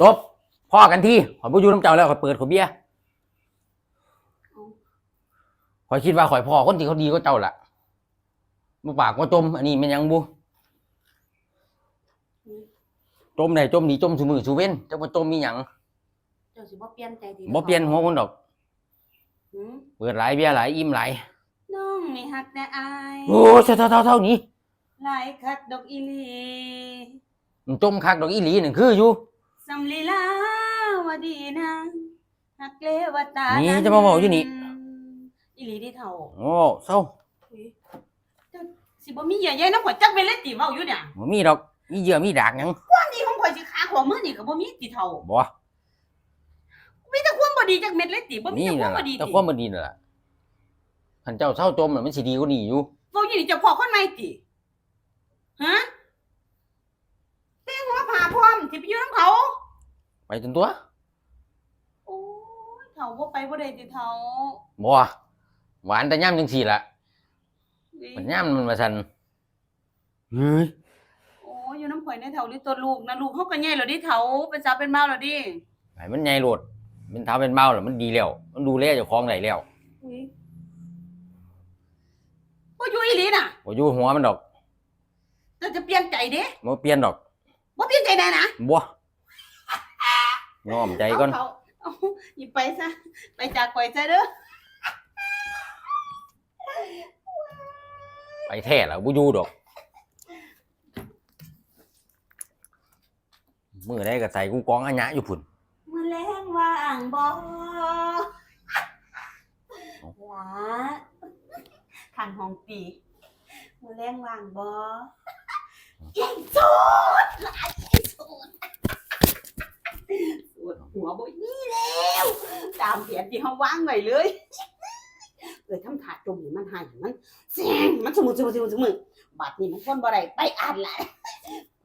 จบพ่อกันที่ข่อยบ่อยู่น้ำเจ้าแล้วข่อยเปิดข่อยเบียร์ข่อยคิดว่าข่อยพ่อคนที่เขาดีก็เจ้าล่ะบ่ปากบ่จม อันนี้แม่นหยังบุจมได้จมหนีจมซุมือซุเว้นจักบ่จมมีหยังเจ้าสิบ่เปลี่ยนใจดีบ่เปลี่ยนหัวคนดอก หืมเปิดหลายเบียร์หลายอิ่มหลายน้องนี่ฮักแต่อาย โอ้เท่าเท่าเท่าเท่านี้ หลายคักดอกอีหลีมัน จมคักดอกอีหลีนั่นคืออยู่สำลีลาวดีนะฮักเลวตานี่นี่จะมาเว้าอยู่นี่อีหลีที่เท่าโอ้เศร้าอุ๊ยเจ้าสิบ่มีเหยื่อใยน้ำข่อยจักเป็นเลยติเว้าอยู่เนี่ยบ่มีดอกมีเหยื่อมีดากหยังความดีของข่อยสิขาของมือนี่ก็บ่มีติเท่าบ่มีแต่ความบ่ดีจักเม็ดเลยติบ่มีนี่แต่คนั่วามนบ่ล่ะดีแต่ติความบ่ดีนั่นล่ะคันเจ้าเศร้าจมน่ะมันสิดีกว่านี้อยู่เว้าอยู่นี่เจ้าพ่อคนใหม่ติฮะแต่งหัวผ่าพร้อมสิไปอยู่นำเขา ไปจนตัวโอ้ยเฒ่าบ่ไปบ่ได้ติเฒ่าบ่หวานแต่ย่ำจังซี่ล่ะอุ๊ยมันย่ำมันมาสั่นเฮ้ยโอ้ยอยู่น้ำข่อยในเฒ่าหรือตัวลูกนะลูกเฮาก็ใหญ่แล้วดิเฒ่าเป็นสาวเป็นเมาแล้วดิให้มันใหญ่โลดมันทาเป็นเมาแล้วมันดีแล้วมันดูแลเจ้าของได้แล้วอุ้ยบ่อยู่อีหลีน่ะบ่อยู่หัวมันดอกเจะจะเปลี่ยนใจเด้บ่เปลี่ยนดอกบ่เปลี่ยนใจได้นะบ่ ง้อมใจก่อน เาเขาเอาหยิบไปซะ ไปจากข่อยซะเด้อไปแท้แล้วบ่อยู่ดอก มื้อใดก็ใส่กูกองอัญญะอยู่พุ่น มื้อแลงว่างบ่หลาข้างห้องปีมื้อแลงว่างบ่เก่งสุดหลายเก่งสุดป วดหัวบ่มีแล้วตามแผนที่เฮาวางไว้เลยเลยทำถาจมให้มันหายให้มันแซงมันสมุดสมุดสมุดสมุดบัดนี้มันทนบ่ได้ไปอ่านละ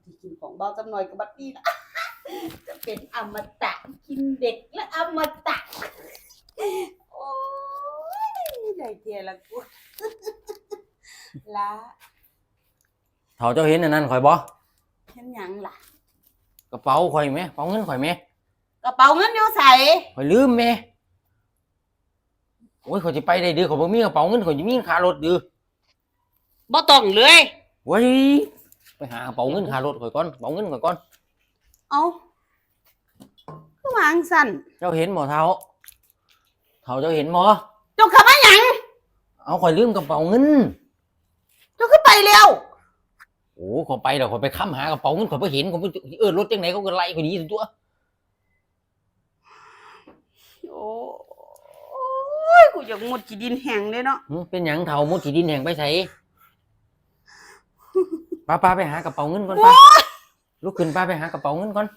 ที่กินของเบาจำหน่อยกับบัดนี้นะจะเป็นอมตะกินเด็กและอมตะโอ้ยได้เทียละกูละเฒ่าเจ้าเห็นอันนั้นข่อยบ่เห็นหยังล่ะ กระเป๋าข่อยแหมกระเป๋าเงินข่อยแหม กระเป๋าเงินอยู่ใส่ข่อยลืมแหมโอ้ยข่อยสิไปได้เด้อข่อยบ่มีกระเป๋าเงินข่อยสิมีค่ารถเด้อบ่ต้องเลยเว้ยไปหากระเป๋าเงินค่ารถข่อยก่อนกระเป๋าเงินข่อยก่อน เอาคือวางสั่นเจ้าเห็นบ่เฒ่าเฒ่าเจ้าเห็นบ่เจ้าขับมาหยังเอาข่อยลืมกระเป๋าเงิน เจ้าขึ้นไปเร็วโอ้ข่อยไปแล้วข่อยไปค้ำหากระเป๋าเงินข่อยบ่เห็นข่อยบ่เออรถจังไหนเขาก็ไล่ข่อยหนีตัว โอ้ย กูอยากหมดกี่ดินแห้งเลยเนาะหึเป็นหยังเฒ่ามุดที่ดินแห่งไปไสป้าป้าไปหากระเป๋าเงินก่อนป้าลุกขึ้นป้าไปหากระเป๋าเงินก่อน